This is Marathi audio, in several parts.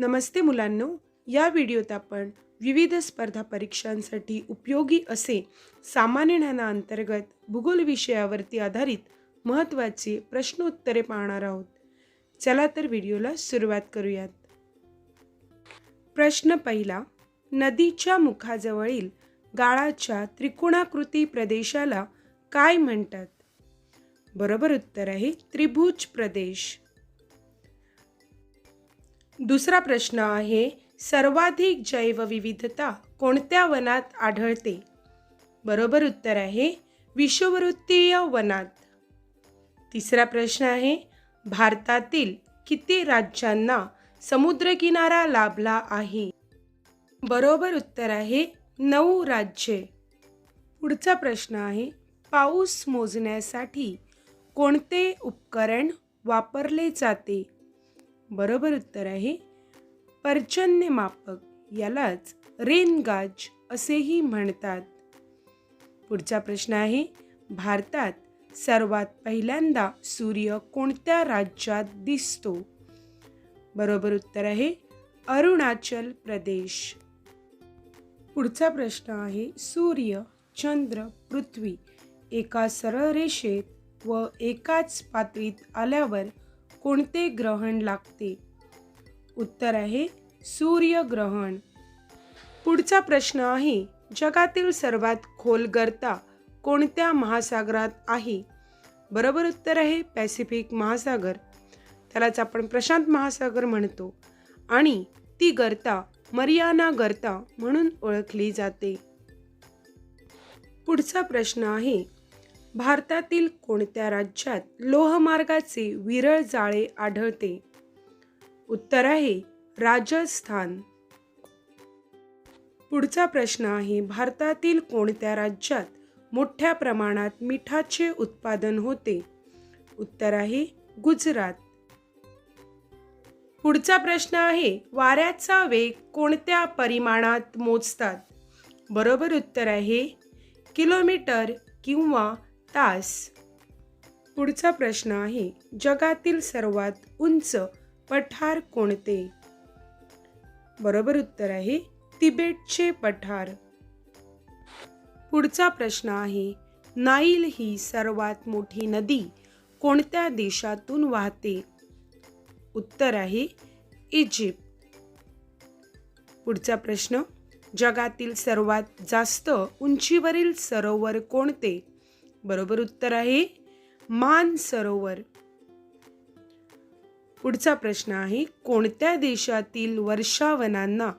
नमस्ते मुलांनो या व्हिडिओत आपण विविध स्पर्धा परीक्षांसाठी उपयोगी असे सामान्य ज्ञानाअंतर्गत भूगोल विषयावरती आधारित महत्त्वाचे प्रश्नोत्तरे पाहणार आहोत. चला तर व्हिडिओला सुरुवात करूयात. प्रश्न पहिला नदीच्या मुखाजवळील गाळाच्या त्रिकोणाकृती प्रदेशाला काय म्हणतात? बरोबर उत्तर आहे त्रिभुज प्रदेश. दुसरा प्रश्न आहे सर्वाधिक जैवविविधता कोणत्या वनात आढळते? बरोबर उत्तर आहे विषुववृत्तीय वनात. तिसरा प्रश्न आहे भारतातील किती राज्यांना समुद्रकिनारा लाभला आहे? बरोबर उत्तर आहे नऊ राज्ये. पुढचा प्रश्न आहे पाऊस मोजण्यासाठी कोणते उपकरण वापरले जाते? बरोबर उत्तर आहे. पर्जन्यमापक यालाच रेनगाज असेही म्हणतात. पुढचा प्रश्न आहे भारतात सर्वात पहिल्यांदा सूर्य कोणत्या राज्यात दिसतो? बरोबर उत्तर आहे अरुणाचल प्रदेश. पुढचा प्रश्न आहे सूर्य चंद्र पृथ्वी एका सरळ रेषेत व एकाच पातळीत आल्यावर कोणते ग्रहण लागते? उत्तर आहे सूर्यग्रहण. पुढचा प्रश्न आहे जगातील सर्वात खोल गर्ता कोणत्या महासागरात आहे? बरोबर उत्तर आहे पॅसिफिक महासागर. त्यालाच आपण प्रशांत महासागर म्हणतो आणि ती गर्ता मरियाना गर्ता म्हणून ओळखली जाते. पुढचा प्रश्न आहे भारतातील कोणत्या राज्यात लोहमार्गाचे विरळ जाळे आढळते? उत्तर आहे राजस्थान. पुढचा प्रश्न आहे भारतातील कोणत्या राज्यात मोठ्या प्रमाणात मिठाचे उत्पादन होते? उत्तर आहे गुजरात. पुढचा प्रश्न आहे वाऱ्याचा वेग कोणत्या परिमाणात मोजतात? बरोबर उत्तर आहे किलोमीटर किंवा तास. पुढचा प्रश्न आहे जगातील सर्वात उंच पठार कोणते? बरोबर उत्तर आहे तिबेटचे पठार. पुढचा प्रश्न आहे नाईल ही सर्वात मोठी नदी कोणत्या देशातून वाहते? उत्तर आहे इजिप्त. पुढचा प्रश्न जगातील सर्वात जास्त उंचीवरील सरोवर कोणते? बरोबर उत्तर आहे मान सरोवर. पुढचा प्रश्न आहे कोणत्या देशातील वर्षावनांना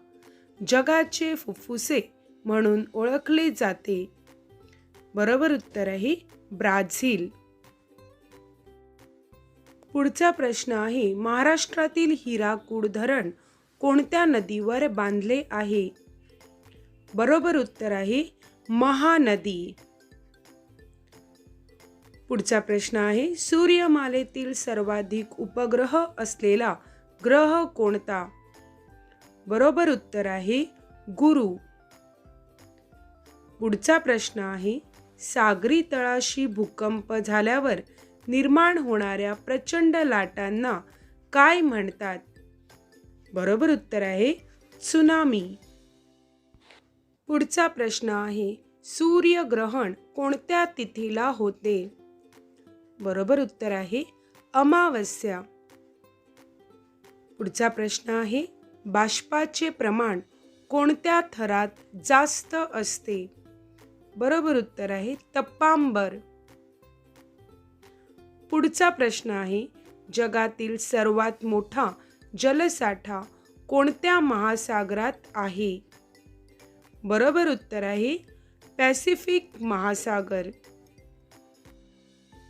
जगाचे फुफ्फुसे म्हणून ओळखले जाते? बरोबर उत्तर आहे ब्राझील. पुढचा प्रश्न आहे महाराष्ट्रातील हिराकूड धरण कोणत्या नदीवर बांधले आहे? बरोबर उत्तर आहे महानदी. पुढचा प्रश्न आहे सूर्यमालेतील सर्वाधिक उपग्रह असलेला ग्रह कोणता? बरोबर उत्तर आहे गुरु. पुढचा प्रश्न आहे सागरी तळाशी भूकंप झाल्यावर निर्माण होणाऱ्या प्रचंड लाटांना काय म्हणतात? बरोबर उत्तर आहे त्सुनामी पुढचा प्रश्न आहे सूर्यग्रहण कोणत्या तिथीला होते? बरोबर उत्तर आहे अमावस्या. पुढचा प्रश्न आहे बाष्पाचे प्रमाण कोणत्या थरात जास्त असते? बरोबर उत्तर आहे तपांबर पुढचा प्रश्न आहे जगातील सर्वात मोठा जलसाठा कोणत्या महासागरात आहे? बरोबर उत्तर आहे पॅसिफिक महासागर.